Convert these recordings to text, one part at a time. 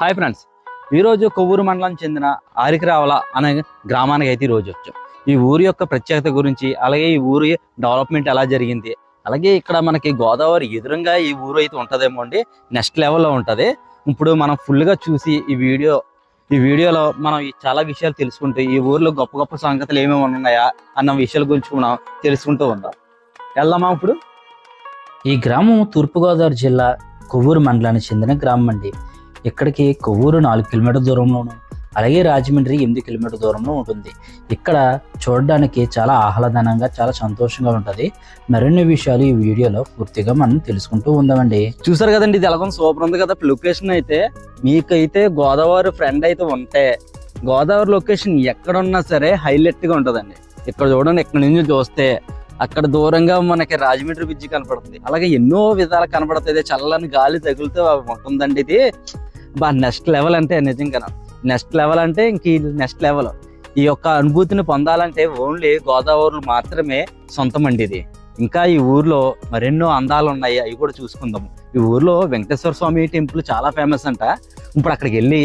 Hi friends. ఈరోజు కొవ్వూరు మండలం చెందిన ఆరికరావల అనే గ్రామానికి అయితే ఈరోజు వచ్చాం. ఈ ఊరి యొక్క ప్రత్యేకత గురించి అలాగే ఈ ఊరి డెవలప్మెంట్ ఎలా జరిగింది అలాగే ఇక్కడ మనకి గోదావరి ఎదురుగా ఈ ఊరు అయితే ఉంటుందేమో అండి. నెక్స్ట్ లెవెల్లో ఉంటుంది. ఇప్పుడు మనం ఫుల్గా చూసి ఈ వీడియో ఈ వీడియోలో మనం చాలా విషయాలు తెలుసుకుంటూ ఈ ఊర్లో గొప్ప గొప్ప సంగతులు ఏమేమి ఉన్నాయా అన్న విషయాల గురించి మనం తెలుసుకుంటూ ఉందాం. వెళ్దామా ఇప్పుడు? ఈ గ్రామం తూర్పుగోదావరి జిల్లా కొవ్వూరు మండలానికి చెందిన గ్రామం అండి. ఇక్కడికి కొవ్వూరు నాలుగు కిలోమీటర్ దూరంలోను అలాగే రాజమండ్రి ఎనిమిది కిలోమీటర్ దూరంలో ఉంటుంది. ఇక్కడ చూడడానికి చాలా ఆహ్లాదనంగా చాలా సంతోషంగా ఉంటుంది. మరిన్ని విషయాలు ఈ వీడియోలో పూర్తిగా మనం తెలుసుకుంటూ ఉందామండి. చూసారు కదండి ఇది ఎలాగో సూపర్ ఉంది కదా లొకేషన్ అయితే. మీకైతే గోదావరి ఫ్రెండ్ అయితే ఉంటే గోదావరి లొకేషన్ ఎక్కడున్నా సరే హైలైట్గా ఉంటుందండి. ఇక్కడ చూడండి ఇక్కడ నుంచి చూస్తే అక్కడ దూరంగా మనకి రాజమండ్రి బ్రిడ్జి కనపడుతుంది. అలాగే ఎన్నో విధాలు కనపడుతుంది చల్లని గాలి తగులుతూ ఉంటుందండి ఇది. బా నెక్స్ట్ లెవెల్ అంటే నిజంగా నెక్స్ట్ లెవెల్ అంటే ఇంక నెక్స్ట్ లెవెల్. ఈ యొక్క అనుభూతిని పొందాలంటే ఓన్లీ గోదావరిలో మాత్రమే సొంతం అండి ఇది ఇంకా ఈ ఊర్లో మరెన్నో అందాలు ఉన్నాయి అవి కూడా చూసుకుందాము. ఈ ఊర్లో వెంకటేశ్వర స్వామి టెంపుల్ చాలా ఫేమస్ అంట. ఇప్పుడు అక్కడికి వెళ్ళి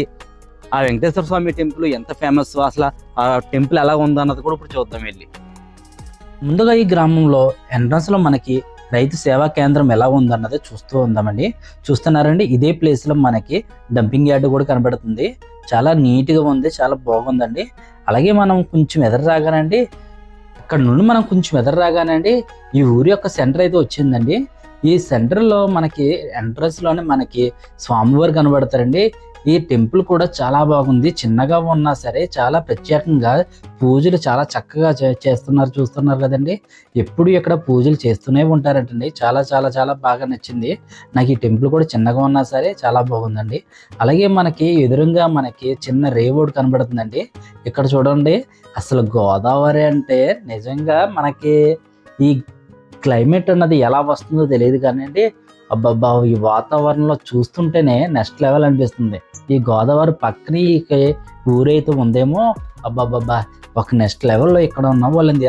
ఆ వెంకటేశ్వర స్వామి టెంపుల్ ఎంత ఫేమస్ అసలు ఆ టెంపుల్ ఎలా ఉందో అన్నది కూడా ఇప్పుడు చూద్దాం వెళ్ళి. ముందుగా ఈ గ్రామంలో ఎంట్రన్స్లో మనకి రైతు సేవా కేంద్రం ఎలా ఉందన్నది చూస్తూ ఉందామండి. చూస్తున్నారండి ఇదే ప్లేస్లో మనకి డంపింగ్ యార్డ్ కూడా కనబడుతుంది. చాలా నీట్గా ఉంది చాలా బాగుందండి. అలాగే మనం కొంచెం ఎదురు రాగానండి అక్కడ నుండి మనం కొంచెం ఎదురు రాగానండి ఈ ఊరి యొక్క సెంటర్ అయితే వచ్చిందండి. ఈ సెంటర్లో మనకి ఎంట్రన్స్లోనే మనకి స్వామివారు కనబడతారండి. ఈ టెంపుల్ కూడా చాలా బాగుంది. చిన్నగా ఉన్నా సరే చాలా ప్రత్యేకంగా పూజలు చాలా చక్కగా చే- చేస్తున్నారు చూస్తున్నారు కదండి. ఎప్పుడు ఇక్కడ పూజలు చేస్తూనే ఉంటారంటండి. చాలా చాలా చాలా బాగా నచ్చింది. నాకు ఈ టెంపుల్ కూడా చిన్నగా ఉన్నా సరే చాలా బాగుందండి. అలాగే మనకి ఎదురుగా మనకి చిన్న రేవోడ్ కనబడుతుందండి. ఇక్కడ చూడండి అసలు గోదావరి అంటే నిజంగా మనకి ఈ క్లైమేట్ అన్నది ఎలా వస్తుందో తెలియదు కానీ అబ్బబ్బా ఈ వాతావరణంలో చూస్తుంటేనే నెక్స్ట్ లెవెల్ అనిపిస్తుంది. ఈ గోదావరి పక్కన ఊరైతే ఉందేమో అబ్బబ్బబ్బా ఒక నెక్స్ట్ లెవెల్లో ఇక్కడ ఉన్న వాళ్ళని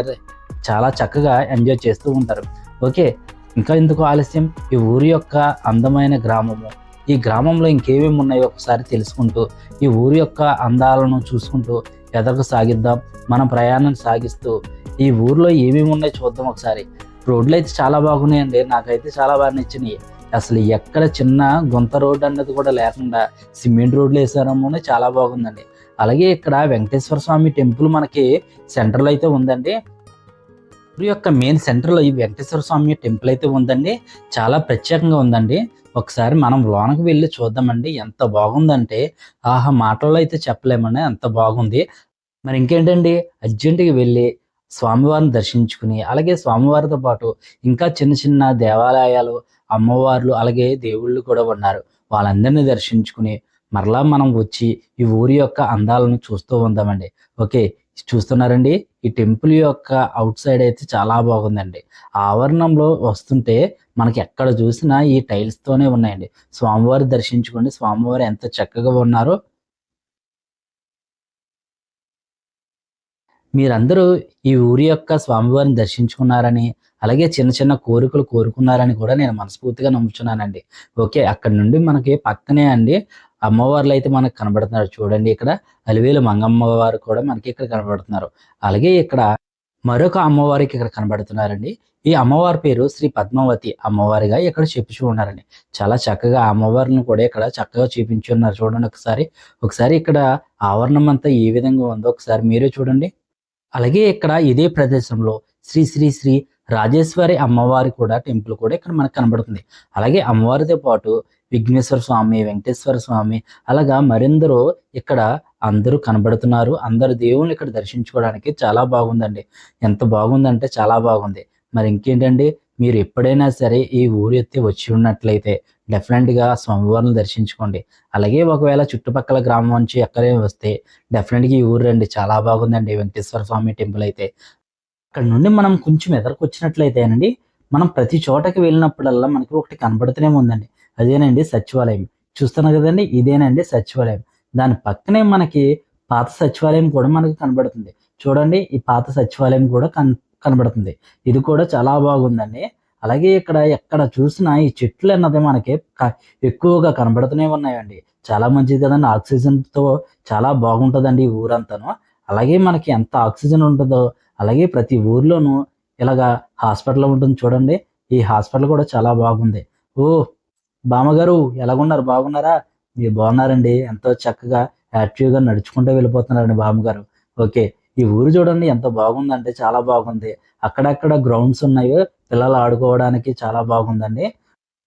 చాలా చక్కగా ఎంజాయ్ చేస్తూ ఉంటారు. ఓకే ఇంకా ఎందుకు ఆలస్యం? ఈ ఊరి యొక్క అందమైన గ్రామము. ఈ గ్రామంలో ఇంకేమేమి ఉన్నాయో ఒకసారి తెలుసుకుంటూ ఈ ఊరి యొక్క అందాలను చూసుకుంటూ ఎదరకు సాగిద్దాం మన ప్రయాణం సాగిస్తూ ఈ ఊర్లో ఏమేమి ఉన్నాయో చూద్దాం ఒకసారి. రోడ్లు అయితే చాలా బాగున్నాయండి. నాకైతే చాలా బాగా నచ్చినాయి. అసలు ఎక్కడ చిన్న గుంత రోడ్ అన్నది కూడా లేకుండా సిమెంట్ రోడ్లు వేసారమో చాలా బాగుందండి. అలాగే ఇక్కడ వెంకటేశ్వర స్వామి టెంపుల్ మనకి సెంటర్లో అయితే ఉందండి. యొక్క మెయిన్ సెంటర్లో ఈ వెంకటేశ్వర స్వామి టెంపుల్ అయితే ఉందండి. చాలా ప్రత్యేకంగా ఉందండి. ఒకసారి మనం లోనకి వెళ్ళి చూద్దామండి. ఎంత బాగుందంటే ఆహా మాటల్లో అయితే చెప్పలేమండి అంత బాగుంది. మరి ఇంకేంటండి? అర్జెంటుగా వెళ్ళి స్వామివారిని దర్శించుకుని అలాగే స్వామివారితో పాటు ఇంకా చిన్న చిన్న దేవాలయాలు అమ్మవార్లు అలాగే దేవుళ్ళు కూడా ఉన్నారు. వాళ్ళందరినీ దర్శించుకుని మరలా మనం వచ్చి ఈ ఊరి యొక్క అందాలను చూస్తూ ఉందామండి. ఓకే చూస్తున్నారండి? ఈ టెంపుల్ యొక్క అవుట్ సైడ్ అయితే చాలా బాగుందండి. ఆవరణంలో వస్తుంటే మనకి ఎక్కడ చూసినా ఈ టైల్స్ తోనే ఉన్నాయండి. స్వామివారి దర్శించుకోండి. స్వామివారు ఎంత చక్కగా ఉన్నారో మీరందరూ ఈ ఊరి యొక్క స్వామివారిని దర్శించుకున్నారని అలాగే చిన్న చిన్న కోరికలు కోరుకున్నారని కూడా నేను మనస్ఫూర్తిగా నమ్ముచున్నానండి. ఓకే అక్కడ నుండి మనకి పక్కనే అండి అమ్మవార్లు అయితే మనకు కనబడుతున్నారు చూడండి ఇక్కడ. అలివేలు మంగమ్మ వారు కూడా మనకి ఇక్కడ కనబడుతున్నారు. అలాగే ఇక్కడ మరొక అమ్మవారికి ఇక్కడ కనబడుతున్నారండి. ఈ అమ్మవారి పేరు శ్రీ పద్మావతి అమ్మవారిగా ఇక్కడ చెప్పుచూ ఉన్నారండి. చాలా చక్కగా అమ్మవారిని కూడా ఇక్కడ చక్కగా చూపించి ఉన్నారు చూడండి ఒకసారి. ఒకసారి ఇక్కడ ఆవరణం అంతా ఏ విధంగా ఉందో ఒకసారి మీరే చూడండి. అలాగే ఇక్కడ ఇదే ప్రదేశంలో శ్రీ శ్రీ శ్రీ రాజేశ్వరి అమ్మవారి కూడా టెంపుల్ కూడా ఇక్కడ మనకు కనబడుతుంది. అలాగే అమ్మవారితో పాటు విఘ్నేశ్వర స్వామి వెంకటేశ్వర స్వామి అలాగా మరెందరో ఇక్కడ అందరూ కనబడుతున్నారు. అందరు దేవుళ్ళు ఇక్కడ దర్శించుకోవడానికి చాలా బాగుందండి. ఎంత బాగుందంటే చాలా బాగుంది. మరి ఇంకేంటండి? మీరు ఎప్పుడైనా సరే ఈ ఊరు ఎత్తి వచ్చి ఉన్నట్లయితే డెఫినెట్గా స్వామివారిని దర్శించుకోండి. అలాగే ఒకవేళ చుట్టుపక్కల గ్రామం నుంచి ఎక్కడే వస్తే డెఫినెట్గా ఈ ఊరు రండి. చాలా బాగుందండి వెంకటేశ్వర స్వామి టెంపుల్ అయితే. అక్కడ నుండి మనం కొంచెం ఎదరికి వచ్చినట్లయితేనండి మనం ప్రతి చోటకి వెళ్ళినప్పుడల్లా మనకి ఒకటి కనబడుతూనే ఉందండి. అదేనండి సచివాలయం. చూస్తున్నా కదండి ఇదేనండి సచివాలయం. దాని పక్కనే మనకి పాత సచివాలయం కూడా మనకు కనబడుతుంది. చూడండి ఈ పాత సచివాలయం కూడా కన్ కనబడుతుంది. ఇది కూడా చాలా బాగుందండి. అలాగే ఇక్కడ ఎక్కడ చూసినా ఈ చెట్లు అన్నది మనకి ఎక్కువగా కనబడుతూనే ఉన్నాయండి. చాలా మంచిది కదండి. ఆక్సిజన్తో చాలా బాగుంటుందండి ఈ ఊరంతాను. అలాగే మనకి ఎంత ఆక్సిజన్ ఉంటుందో అలాగే ప్రతి ఊర్లోనూ ఇలాగా హాస్పిటల్ ఉంటుంది చూడండి. ఈ హాస్పిటల్ కూడా చాలా బాగుంది. ఓ బామ్మగారు ఎలాగున్నారు? బాగున్నారా? మీరు బాగున్నారండి. ఎంతో చక్కగా యాక్టివ్గా నడుచుకుంటూ వెళ్ళిపోతున్నారండి బామ్మగారు. ఓకే. ఈ ఊరు చూడండి ఎంత బాగుందంటే చాలా బాగుంది. అక్కడక్కడ గ్రౌండ్స్ ఉన్నాయి పిల్లలు ఆడుకోవడానికి చాలా బాగుందండి.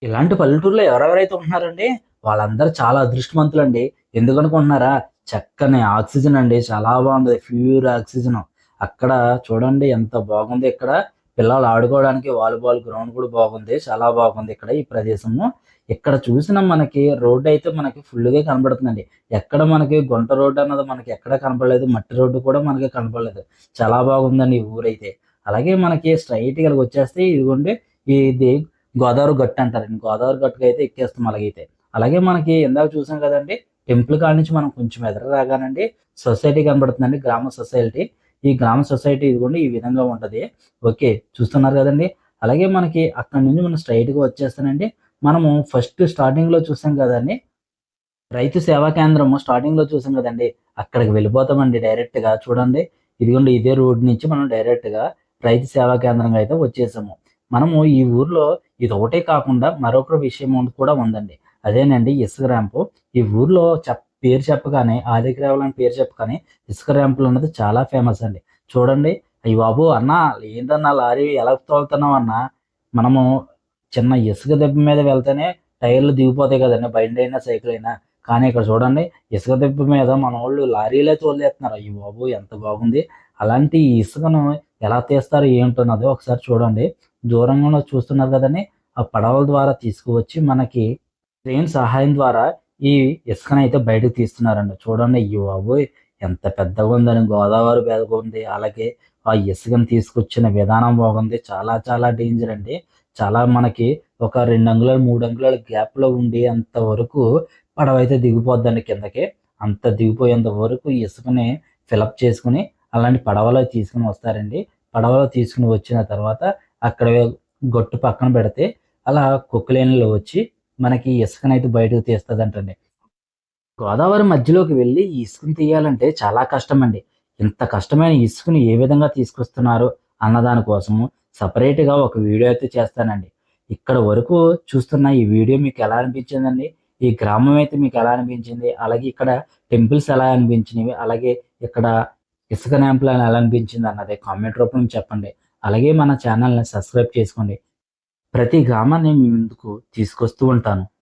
ఇలాంటి పల్లెటూరులో ఎవరెవరైతే ఉంటున్నారండి? వాళ్ళందరూ చాలా అదృష్టవంతులండి. ఎందుకనుకుంటున్నారా? చక్కని ఆక్సిజన్ అండి. చాలా బాగుంది. Pure oxygen. అక్కడ చూడండి ఎంత బాగుంది. ఇక్కడ పిల్లలు ఆడుకోవడానికి వాలీబాల్ గ్రౌండ్ కూడా బాగుంది. చాలా బాగుంది ఇక్కడ ఈ ప్రదేశము. ఇక్కడ చూసిన మనకి రోడ్డు అయితే మనకి ఫుల్గా కనబడుతుందండి. ఎక్కడ మనకి గుంట రోడ్డు అన్నది మనకి ఎక్కడ కనపడలేదు మట్టి రోడ్డు కూడా మనకి కనపడలేదు. చాలా బాగుందండి ఈ ఊరైతే. అలాగే మనకి స్ట్రైట్గా వచ్చేస్తే ఇదిగోండి ఇది గోదావరి గట్టు అంటారండి. గోదావరి గట్టుకు అయితే ఎక్కేస్తాం అలాగైతే. అలాగే మనకి ఇందాక చూసాం కదండి టెంపుల్ కాడ నుంచి మనం కొంచెం ఎదురు రాగానండి సొసైటీ కనబడుతుందండి గ్రామ సొసైటీ. ఈ గ్రామ సొసైటీ ఇదిగోండి ఈ విధంగా ఉంటుంది. ఓకే చూస్తున్నారు కదండి. అలాగే మనకి అక్కడ నుంచి మనం స్ట్రైట్గా వచ్చేస్తానండి. మనము ఫస్ట్ స్టార్టింగ్లో చూసాం కదండి. రైతు సేవా కేంద్రము స్టార్టింగ్లో చూసాం కదండి. అక్కడికి వెళ్ళిపోతామండి డైరెక్ట్గా చూడండి. ఇదిగోండి ఇదే రోడ్ నుంచి మనం డైరెక్ట్గా రైతు సేవా కేంద్రంగా అయితే వచ్చేసాము. మనము ఈ ఊర్లో ఇది ఒకటే కాకుండా మరొక విషయం కూడా ఉందండి. అదేనండి ఇసుక ర్యాంపు. ఈ ఊర్లో చెప్ పేరు చెప్పగానే ఆదిగ్రావులు అని పేరు చెప్పగానే ఇసుక ర్యాంపులు అన్నది చాలా ఫేమస్ అండి. చూడండి. అయ్యి బాబు అన్న ఏంటన్నా లారీ ఎలా తోలుతున్నావు అన్న మనము చిన్న ఇసుక దెబ్బ మీద వెళ్తేనే టైర్లు దిగిపోతాయి కదండి బండి అయినా సైకిల్ అయినా కానీ ఇక్కడ చూడండి ఇసుక దెబ్బ మీద మన వాళ్ళు లారీలే తోలేస్తున్నారు. అయ్యి బాబు ఎంత బాగుంది. అలాంటి ఇసుకను ఎలా తీస్తారు ఏంటన్నది ఒకసారి చూడండి. దూరంగా చూస్తున్నారు కదండి ఆ పడవల ద్వారా తీసుకువచ్చి మనకి ట్రైన్ సహాయం ద్వారా ఈ ఇసుకను అయితే బయటకు తీస్తున్నారండి. చూడండి అయ్యో బాబు ఎంత పెద్దగా ఉందని గోదావరి పెద్దగా ఉంది అలాగే ఆ ఇసుకను తీసుకొచ్చిన విధానం బాగుంది. చాలా చాలా డేంజర్ అండి. చాలా మనకి ఒక రెండు అంగుళాలు మూడు అంగుళాల గ్యాప్లో ఉండే ఉండి పడవ అయితే దిగిపోద్దండి కిందకి. అంత దిగిపోయేంత వరకు ఇసుకని ఫిలప్ చేసుకుని అలాంటి పడవలో తీసుకుని వస్తారండి. పడవలో తీసుకుని వచ్చిన తర్వాత అక్కడ గొట్టు పక్కన పెడితే అలా కుక్కలేనిలో వచ్చి మనకి ఇసుకనైతే బయటకు తీస్తుందంటండి. గోదావరి మధ్యలోకి వెళ్ళి ఇసుకను తీయాలంటే చాలా కష్టం అండి ఇంత కష్టమైన ఇసుకను ఏ విధంగా తీసుకొస్తున్నారు అన్నదాని కోసము సపరేట్గా ఒక వీడియో అయితే చేస్తానండి. ఇక్కడ వరకు చూస్తున్న ఈ వీడియో మీకు ఎలా అనిపించిందండి? ఈ గ్రామం అయితే మీకు ఎలా అనిపించింది? అలాగే ఇక్కడ టెంపుల్స్ ఎలా అనిపించినవి? అలాగే ఇక్కడ ఇసుక ర్యాంపులు ఎలా అనిపించింది అన్నది కామెంట్ రూపంలో చెప్పండి. అలాగే మన ఛానల్ని సబ్స్క్రైబ్ చేసుకోండి. ప్రతి గ్రామాన్ని మీ ముందుకు తీసుకొస్తూ ఉంటాను.